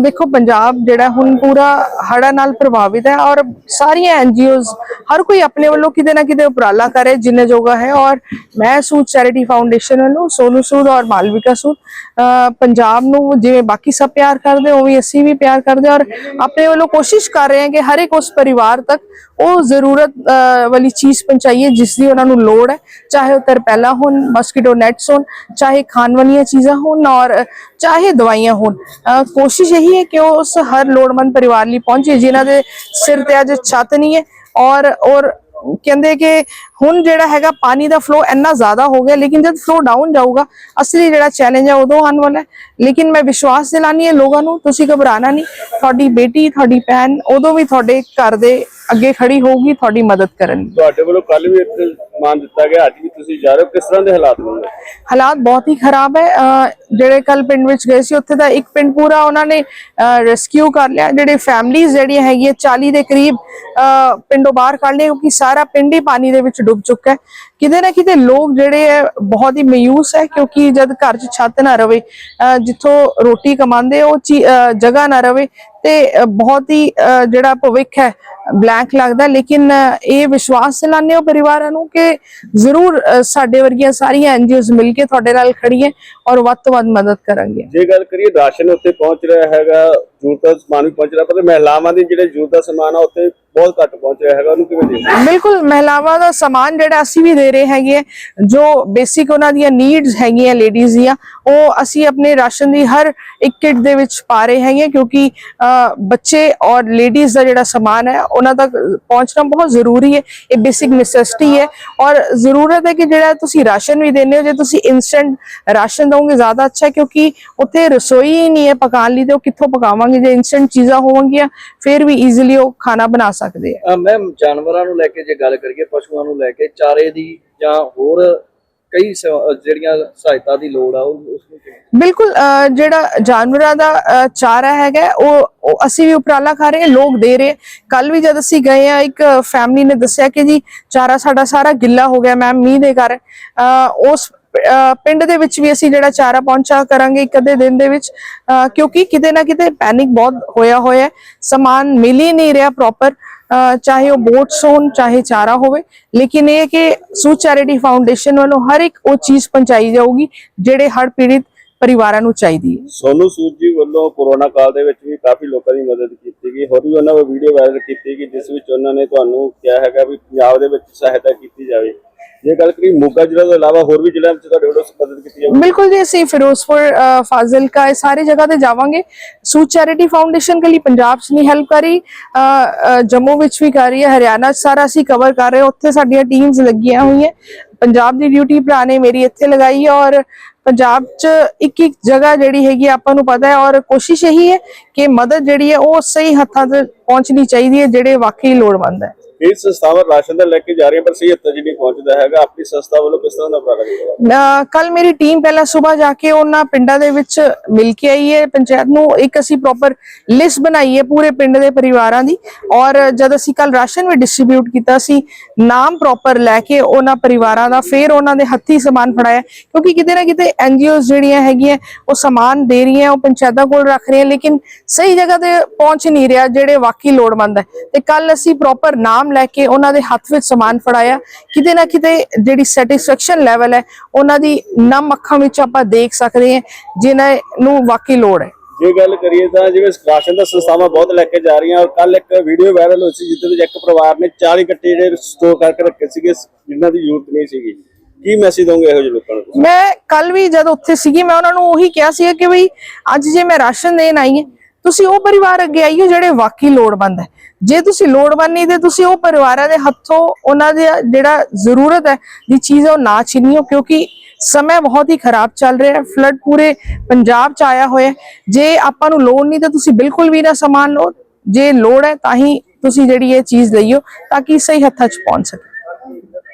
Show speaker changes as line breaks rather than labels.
ਦੇਖੋ, ਪੰਜਾਬ ਜਿਹੜਾ ਹੁਣ ਪੂਰਾ ਹੜ੍ਹਾਂ ਨਾਲ ਪ੍ਰਭਾਵਿਤ ਹੈ ਔਰ ਸਾਰੀਆਂ ਐਨਜੀਓਜ਼ ਹਰ ਕੋਈ ਆਪਣੇ ਵੱਲੋਂ ਕਿਤੇ ਨਾ ਕਿਤੇ ਉਪਰਾਲਾ ਕਰੇ ਜਿੰਨੇ ਜੋਗਾ ਹੈ। ਔਰ ਮੈਂ ਸੂਦ ਚੈਰਿਟੀ ਫਾਊਂਡੇਸ਼ਨ ਵੱਲੋਂ, ਸੋਨੂ ਸੂਦ ਔਰ ਮਾਲਵਿਕਾ ਸੂਦ ਪੰਜਾਬ ਨੂੰ ਜਿਵੇਂ ਬਾਕੀ ਸਭ ਪਿਆਰ ਕਰਦੇ ਉਵੇਂ ਅਸੀਂ ਵੀ ਪਿਆਰ ਕਰਦੇ ਔਰ ਆਪਣੇ ਵੱਲੋਂ ਕੋਸ਼ਿਸ਼ ਕਰ ਰਹੇ ਹਾਂ ਕਿ ਹਰ ਇੱਕ ਉਸ ਪਰਿਵਾਰ ਤੱਕ ਉਹ ਜ਼ਰੂਰਤ ਵਾਲੀ ਚੀਜ਼ ਪਹੁੰਚਾਈਏ, ਜਿਸ ਦੀ ਉਹਨਾਂ ਨੂੰ ਲੋੜ ਹੈ, ਚਾਹੇ ਉਹ ਤਰਪੈਲਾ ਹੋਣ ਮਸਕੀਟੋ ਨੈਟਸ ਹੋਣ, ਚਾਹੇ ਖਾਣ ਵਾਲੀਆਂ ਚੀਜ਼ਾਂ ਹੋਣ, ਔਰ, ਚਾਹੇ ਦਵਾਈਆਂ ਹੋਣ। ਕੋਸ਼ਿਸ਼ ਇਹੀ ਹੈ ਕਿ ਉਹ ਉਸ ਹਰ ਲੋੜਮੰਦ ਪਰਿਵਾਰ ਲਈ ਪਹੁੰਚੇ, ਜਿਨ੍ਹਾਂ ਦੇ ਸਿਰ ਤੇ ਅੱਜ ਛੱਤ ਨਹੀਂ ਹੈ, ਔਰ ਔਰ ਕਹਿੰਦੇ ਕਿ ਹੁਣ ਜਿਹੜਾ ਹੈਗਾ ਪਾਣੀ ਦਾ ਫਲੋ ਇੰਨਾ ਜ਼ਿਆਦਾ ਹੋ ਗਿਆ, ਲੇਕਿਨ ਜਦ ਫਲੋ ਡਾਊਨ ਜਾਊਗਾ, ਅਸਲੀ ਜਿਹੜਾ ਚੈਲੰਜ ਹੈ ਉਦੋਂ ਆਉਣ ਵਾਲਾ ਲੇਕਿਨ ਮੈਂ ਵਿਸ਼ਵਾਸ ਦਿਲਾਨੀ ਹੈ ਲੋਕਾਂ ਨੂੰ, ਤੁਸੀਂ ਘਬਰਾਣਾ ਨਹੀਂ, ਤੁਹਾਡੀ ਬੇਟੀ, ਤੁਹਾਡੀ ਭੈਣ, ਉਦੋਂ ਵੀ ਤੁਹਾਡੇ ਘਰ ਦੇ ਅੱਗੇ ਖੜੀ ਹੋਊਗੀ ਤੁਹਾਡੀ ਮਦਦ ਕਰਨ ਲਈ
ਤੁਹਾਡੇ ਵੱਲੋਂ ਕੱਲ ਵੀ ਇੱਥੇ ਸਮਾਨ ਦਿੱਤਾ ਗਿਆ? ਅੱਜ ਵੀ ਤੁਸੀਂ ਜਾ ਰਹੇ ਹੋ? ਕਿਸ ਤਰ੍ਹਾਂ ਦੇ ਹਾਲਾਤ ਨੇ?
ਹਾਲਾਤ ਬਹੁਤ ਹੀ ਖਰਾਬ ਹੈ। ਜਿਹੜੇ ਕੱਲ ਪਿੰਡ ਵਿੱਚ ਗਏ ਸੀ, ਉੱਥੇ ਦਾ ਇੱਕ ਪਿੰਡ ਪੂਰਾ ਉਹਨਾਂ ਨੇ ਰੈਸਕਿਊ ਕਰ ਲਿਆ। ਜਿਹੜੇ ਫੈਮਲੀਆਂ ਜਿਹੜੀਆਂ ਹੈਗੀਆਂ 40 ਦੇ ਕਰੀਬ ਪਿੰਡੋਂ ਬਾਹਰ ਕੱਢ ਲਏ, ਕਿਉਂਕਿ ਸਾਰਾ ਪਿੰਡ ਹੀ ਪਾਣੀ ਦੇ ਵਿੱਚ ਡੁੱਬ ਚੁੱਕਾ ਹੈ। ਕਿਤੇ ਨਾ ਕਿਤੇ ਲੋਕ ਜਿਹੜੇ ਹੈ, ਬਹੁਤ ਹੀ ਮਾਯੂਸ ਹੈ, ਕਿਉਂਕਿ ਜਦ ਘਰ 'ਚ ਛੱਤ ਨਾ ਰਵੇ ਜਿੱਥੋਂ ਰੋਟੀ ਕਮਾਉਂਦੇ, ਉਹ ਚੀ- ਜਗ੍ਹਾ ਨਾ ਰਵੇ, ਤੇ ਬਹੁਤ ਹੀ ਜਿਹੜਾ ਭਵਿੱਖ ਹੈ ਬਲੈਂਕ ਲੱਗਦਾ ਲੇਕਿਨ ਇਹ ਵਿਸ਼ਵਾਸ ਦਿਲਾਉਂਦੇ ਹੋ ਪਰਿਵਾਰਾਂ ਨੂੰ ਕਿ ਜ਼ਰੂਰ ਅਹ ਸਾਡੇ ਵਰਗੀਆਂ ਸਾਰੀਆਂ ਐਨਜੀਓਜ਼ ਮਿਲ ਕੇ ਤੁਹਾਡੇ ਨਾਲ ਖੜੀਆਂ ਔਰ ਵੱਧ ਤੋਂ ਵੱਧ ਮਦਦ ਕਰਾਂਗੇ।
ਜੇ ਗੱਲ ਕਰੀਏ ਰਾਸ਼ਨ ਉੱਥੇ ਪਹੁੰਚ ਰਿਹਾ ਹੈਗਾ ਜ਼ਰੂਰਤ ਦਾ ਸਮਾਨ ਵੀ ਪਹੁੰਚ ਰਿਹਾ ਪਰ ਮਹਿਲਾਵਾਂ ਦੇ ਜਿਹੜੇ ਜ਼ਰੂਰਤ ਦਾ ਸਮਾਨ ਆ ਉੱਥੇ ਬਹੁਤ ਘੱਟ ਪਹੁੰਚ ਰਿਹਾ ਹੈਗਾ ਉਹਨੂੰ ਕਿਵੇਂ ਦੇਖਦੇ
ਬਿਲਕੁਲ ਮਹਿਲਾਵਾਂ ਦਾ ਸਮਾਨ ਜਿਹੜਾ ਅਸੀਂ ਵੀ ਦੇ ਰਹੇ ਹੈਗੇ ਆ, ਜੋ ਬੇਸਿਕ ਉਹਨਾਂ ਦੀਆਂ ਨੀਡਸ ਹੈਗੀਆਂ ਲੇਡੀਜ਼ ਦੀਆਂ ਉਹ ਅਸੀਂ ਆਪਣੇ ਰਾਸ਼ਨ ਦੀ ਹਰ ਇੱਕ ਕਿਟ ਦੇ ਵਿੱਚ ਪਾ ਰਹੇ ਹੈਗੇ ਕਿਉਂਕਿ ਬੱਚੇ ਔਰ ਲੇਡੀਜ਼ ਦਾ ਜਿਹੜਾ ਸਮਾਨ ਹੈ ਉਹਨਾਂ ਤੱਕ ਪਹੁੰਚਣਾ ਬਹੁਤ ਜ਼ਰੂਰੀ ਹੈ ਇਹ ਬੇਸਿਕ ਨੈਸੈਸਿਟੀ ਹੈ। ਔਰ ਜ਼ਰੂਰਤ ਹੈ ਕਿ ਜਿਹੜਾ ਤੁਸੀਂ ਰਾਸ਼ਨ ਵੀ ਦਿੰਦੇ ਹੋ ਜੇ ਤੁਸੀਂ ਇਨਸਟੈਂਟ ਰਾਸ਼ਨ ਦੋਗੇ ਜ਼ਿਆਦਾ ਅੱਛਾ ਕਿਉਂਕਿ ਉੱਥੇ ਰਸੋਈ ਹੀ ਨਹੀਂ ਹੈ ਪਕਾਉਣ ਲਈ ਤੇ ਉਹ ਕਿੱਥੋਂ ਪਕਾਵਾਂਗੇ? ਜੇ ਇਨਸਟੈਂਟ ਚੀਜ਼ਾਂ ਹੋਣਗੀਆਂ ਫਿਰ ਵੀ ਈਜ਼ੀਲੀ ਉਹ ਖਾਣਾ ਬਣਾ ਸਕਦੇ ਆ।
ਮੈਮ ਜਾਨਵਰਾਂ ਨੂੰ ਲੈ ਕੇ ਜੇ ਗੱਲ ਕਰੀਏ ਪਸ਼ੂਆਂ ਨੂੰ ਲੈ ਕੇ ਚਾਰੇ ਦੀ ਜਾਂ ਹੋਰ ਕਈ ਜਿਹੜੀਆਂ ਸਹਾਇਤਾ ਦੀ ਲੋੜ ਆ ਉਹ ਉਸ ਨੂੰ
ਬਿਲਕੁਲ ਜਿਹੜਾ ਜਾਨਵਰਾਂ ਦਾ ਚਾਰਾ ਹੈਗਾ ਉਹ ਅਸੀਂ ਵੀ ਉਪਰਾਲਾ ਕਰ ਰਹੇ ਹਾਂ ਲੋਕ ਦੇ ਰਹੇ ਕੱਲ ਵੀ ਜਦ ਅਸੀਂ ਗਏ ਆ ਇੱਕ ਫੈਮਿਲੀ ਨੇ ਦੱਸਿਆ ਕਿ ਜੀ ਚਾਰਾ ਸਾਡਾ ਸਾਰਾ ਗਿੱਲਾ ਹੋ ਗਿਆ ਮੈਮ ਮੀਂਹ ਦੇ ਕਾਰਨ। ਉਸ ਪਿੰਡ ਦੇ ਵਿੱਚ ਵੀ ਅਸੀਂ ਜਿਹੜਾ ਚਾਰਾ ਪਹੁੰਚਾ ਕਰਾਂਗੇ ਇੱਕ ਅੱਧੇ ਦਿਨ ਦੇ ਵਿੱਚ ਕਿਉਂਕਿ ਕਿਤੇ ਨਾ ਕਿਤੇ ਪੈਨਿਕ ਬਹੁਤ ਹੋਇਆ ਹੋਇਆ ਹੈ। ਸਮਾਨ ਮਿਲ ਹੀ ਨਹੀਂ ਰਿਹਾ ਪ੍ਰੋਪਰ ਚਾਹੇ ਉਹ ਬੋਟਸ ਹੋਣ, ਚਾਹੇ ਚਾਰਾ ਹੋਵੇ। ਲੇਕਿਨ ਇਹ ਕਿ ਸੂ ਚੈਰਿਟੀ ਫਾਊਂਡੇਸ਼ਨ ਵੱਲੋਂ ਹਰ ਇੱਕ ਉਹ ਚੀਜ਼ ਪਹੁੰਚਾਈ ਜਾਊਗੀ, ਜਿਹੜੇ ਹੜ੍ਹ ਪੀੜਿਤ ਪਰਿਵਾਰਾਂ ਨੂੰ ਚਾਹੀਦੀ ਹੈ।
ਸੋਨੂ ਸੂਦ ਜੀ ਵੱਲੋਂ ਕੋਰੋਨਾ ਕਾਲ ਦੇ ਵਿੱਚ ਵੀ ਕਾਫੀ ਲੋਕਾਂ ਦੀ ਮਦਦ ਕੀਤੀ ਗਈ। ਹੋਰ ਵੀ ਉਹਨਾਂ ਵੱਲੋਂ ਵੀਡੀਓ ਵਾਇਰਲ ਕੀਤੀ ਗਈ, ਜਿਸ ਵਿੱਚ ਉਹਨਾਂ ਨੇ ਤੁਹਾਨੂੰ ਕਿਹਾ ਹੈਗਾ ਵੀ ਪੰਜਾਬ ਦੇ ਵਿੱਚ ਸਹਾਇਤਾ ਕੀਤੀ ਜਾਵੇ। ਜੇ ਗੱਲ ਕਰੀ ਮੋਗਾ ਜ਼ਿਲ੍ਹਾ ਤੋਂ ਇਲਾਵਾ ਹੋਰ ਵੀ ਜ਼ਿਲ੍ਹਿਆਂ ਵਿੱਚ ਤੁਹਾਡੇ ਵੱਲੋਂ ਮਦਦ ਕੀਤੀ ਜਾਵੇ
ਬਿਲਕੁਲ ਜੀ ਅਸੀਂ ਫਿਰੋਜ਼ਪੁਰ ਫਾਜ਼ਿਲਕਾ ਇਹ ਸਾਰੀ ਜਗ੍ਹਾ ਤੇ ਜਾਵਾਂਗੇ। ਸੂ ਚੈਰਿਟੀ ਫਾਊਂਡੇਸ਼ਨ ਕਲੀ ਪੰਜਾਬ 'ਚ ਨਹੀਂ ਹੈਲਪ ਕਰੀ ਅ, ਜੰਮੂ ਵਿੱਚ ਵੀ ਕਰ ਰਹੀ ਹੈ ਹਰਿਆਣਾ 'ਚ ਸਾਰਾ ਅਸੀਂ ਕਵਰ ਕਰ ਰਹੇ ਉੱਥੇ ਸਾਡੀਆਂ ਟੀਮਸ ਲੱਗੀਆਂ ਹੋਈਆਂ। ਪੰਜਾਬ ਦੀ ਡਿਊਟੀ ਭਰਾ ਨੇ ਮੇਰੀ ਇੱਥੇ ਲਗਾਈ ਹੈ ਔਰ ਪੰਜਾਬ 'ਚ ਇੱਕ ਇੱਕ ਜਗ੍ਹਾ ਜਿਹੜੀ ਹੈਗੀ ਆਪਾਂ ਨੂੰ ਪਤਾ ਹੈ ਔਰ ਕੋਸ਼ਿਸ਼ ਇਹੀ ਹੈ ਕਿ ਮਦਦ ਜਿਹੜੀ ਹੈ ਉਹ ਸਹੀ ਹੱਥਾਂ ਤੇ ਪਹੁੰਚਣੀ ਚਾਹੀਦੀ ਹੈ ਜਿਹੜੇ ਵਾਕਈ ਲੋੜਵੰਦ ਹੈ।
ਇਹ ਸੰਸਥਾਵਾਂ ਰਾਸ਼ਨ ਦਾ ਲੈ ਕੇ ਜਾ ਰਹੀਆਂ, ਪਰ ਸਹੀ ਹੱਥਾਂ 'ਚ ਪਹੁੰਚਦਾ ਹੈਗਾ, ਆਪਣੀ ਸੰਸਥਾ ਵੱਲੋਂ ਕਿਸ ਤਰ੍ਹਾਂ ਦਾ ਉਪਰਾਲਾ ਕੀਤਾ
ਕੱਲ ਮੇਰੀ ਟੀਮ ਪਹਿਲਾਂ ਸਵੇਰ ਜਾ ਕੇ ਉਹਨਾਂ ਪਿੰਡਾਂ ਦੇ ਵਿੱਚ ਮਿਲ ਕੇ ਆਈ ਹੈ, ਪੰਚਾਇਤ ਨੂੰ ਇੱਕ ਅਸੀਂ ਪ੍ਰੋਪਰ ਲਿਸਟ ਬਣਾਈ ਹੈ ਪੂਰੇ ਪਿੰਡ ਦੇ ਪਰਿਵਾਰਾਂ ਦੀ। ਔਰ ਜਦ ਅਸੀਂ ਕੱਲ ਰਾਸ਼ਨ ਵੀ ਡਿਸਟ੍ਰੀਬਿਊਟ ਕੀਤਾ ਸੀ ਨਾਮ ਪ੍ਰੋਪਰ ਲੈ ਕੇ ਉਹਨਾਂ ਪਰਿਵਾਰਾਂ ਦਾ ਫਿਰ ਉਹਨਾਂ ਦੇ ਹੱਥੀ ਸਮਾਨ ਫੜਾਇਆ। ਕਿਉਂਕਿ ਕਿਤੇ ਨਾ ਕਿਤੇ ਐਨਜੀਓਜ਼ ਜਿਹੜੀਆਂ ਹੈਗੀਆਂ, ਉਹ ਸਮਾਨ ਦੇ ਰਹੀਆਂ, ਉਹ ਪੰਚਾਇਤਾਂ ਕੋਲ ਰੱਖ ਰਹੀਆਂ, ਲੇਕਿਨ ਸਹੀ ਜਗ੍ਹਾ ਤੇ ਪਹੁੰਚ ਨਹੀਂ ਰਿਹਾ, ਜਿਹੜੇ ਵਾਕਈ ਲੋੜਵੰਦ ਹੈ। ਤੇ ਕੱਲ ਅਸੀਂ ਪ੍ਰੋਪਰ ਨਾਮ ਲੈ ਕੇ ਉਹਨਾਂ ਦੇ ਹੱਥ ਵਿੱਚ ਸਮਾਨ ਫੜਾਇਆ। ਕਿਤੇ ਨਾ ਕਿਤੇ ਜਿਹੜੀ ਸੈਟੀਸਫੈਕਸ਼ਨ ਲੈਵਲ ਹੈ ਉਹਨਾਂ ਦੀ ਨਮ ਅੱਖਾਂ ਵਿੱਚ ਆਪਾਂ ਦੇਖ ਸਕਦੇ ਹਾਂ ਜਿਨ੍ਹਾਂ ਨੂੰ ਵਾਕਈ ਲੋੜ ਹੈ।
ਜੇ ਗੱਲ ਕਰੀਏ ਤਾਂ ਜਿਵੇਂ ਰਾਸ਼ਨ ਦਾ ਸੰਸਥਾਵਾਂ ਬਹੁਤ ਲੈ ਕੇ ਜਾ ਰਹੀਆਂ ਔਰ ਕੱਲ ਇੱਕ ਵੀਡੀਓ ਵਾਇਰਲ ਹੋਈ ਸੀ ਜਿੱਦੇ ਵਿੱਚ ਇੱਕ ਪਰਿਵਾਰ ਨੇ 40 ਕੱਟੇ ਜਿਹੜੇ ਸਟੋਰ ਕਰਕੇ ਰੱਖੇ ਸੀਗੇ ਜਿਨ੍ਹਾਂ ਦੀ ਜ਼ਰੂਰਤ ਨਹੀਂ ਸੀਗੀ। ਕੀ ਮੈਸੇਜ ਦੋਗੇ ਇਹੋ ਜਿਹੇ ਲੋਕਾਂ ਨੂੰ?
ਮੈਂ ਕੱਲ ਵੀ ਜਦ ਉੱਥੇ ਸੀਗੀ ਮੈਂ ਉਹਨਾਂ ਨੂੰ ਉਹੀ ਕਿਹਾ ਸੀ ਕਿ ਬਈ ਅੱਜ ਜੇ ਮੈਂ ਰਾਸ਼ਨ ਦੇਣ ਆਈ ਹਾਂ ਤੁਸੀਂ ਉਹ ਪਰਿਵਾਰ ਅੱਗੇ ਆਈਓ ਜਿਹੜੇ ਵਾਕਈ ਲੋੜਵੰਦ ਹੈ। ਜੇ ਤੁਸੀਂ ਲੋੜਵੰਦ ਨਹੀਂ ਤੇ ਤੁਸੀਂ ਉਹ ਪਰਿਵਾਰਾਂ ਦੇ ਹੱਥੋਂ ਉਹਨਾਂ ਦੇ ਜਿਹੜਾ ਜ਼ਰੂਰਤ ਹੈ ਦੀ ਚੀਜ਼ ਹੈ ਉਹ ਨਾ ਛੀਨਿਓ ਕਿਉਂਕਿ ਸਮੇਂ ਬਹੁਤ ਹੀ ਖਰਾਬ ਚੱਲ ਰਿਹਾ ਹੈ। ਫਲੱਡ ਪੂਰੇ ਪੰਜਾਬ ਚ ਆਇਆ ਹੋਇਆ ਜੇ ਆਪਾਂ ਨੂੰ ਲੋੜ ਨਹੀਂ ਤਾਂ ਤੁਸੀਂ ਬਿਲਕੁਲ ਵੀ ਨਾ ਸਮਾਨ ਲਓ। ਜੇ ਲੋੜ ਹੈ ਤਾਂ ਹੀ ਤੁਸੀਂ ਜਿਹੜੀ ਇਹ ਚੀਜ਼ ਲਈਓ ਤਾਂ ਕਿ ਸਹੀ ਹੱਥਾਂ 'ਚ ਪਹੁੰਚ ਸਕੇ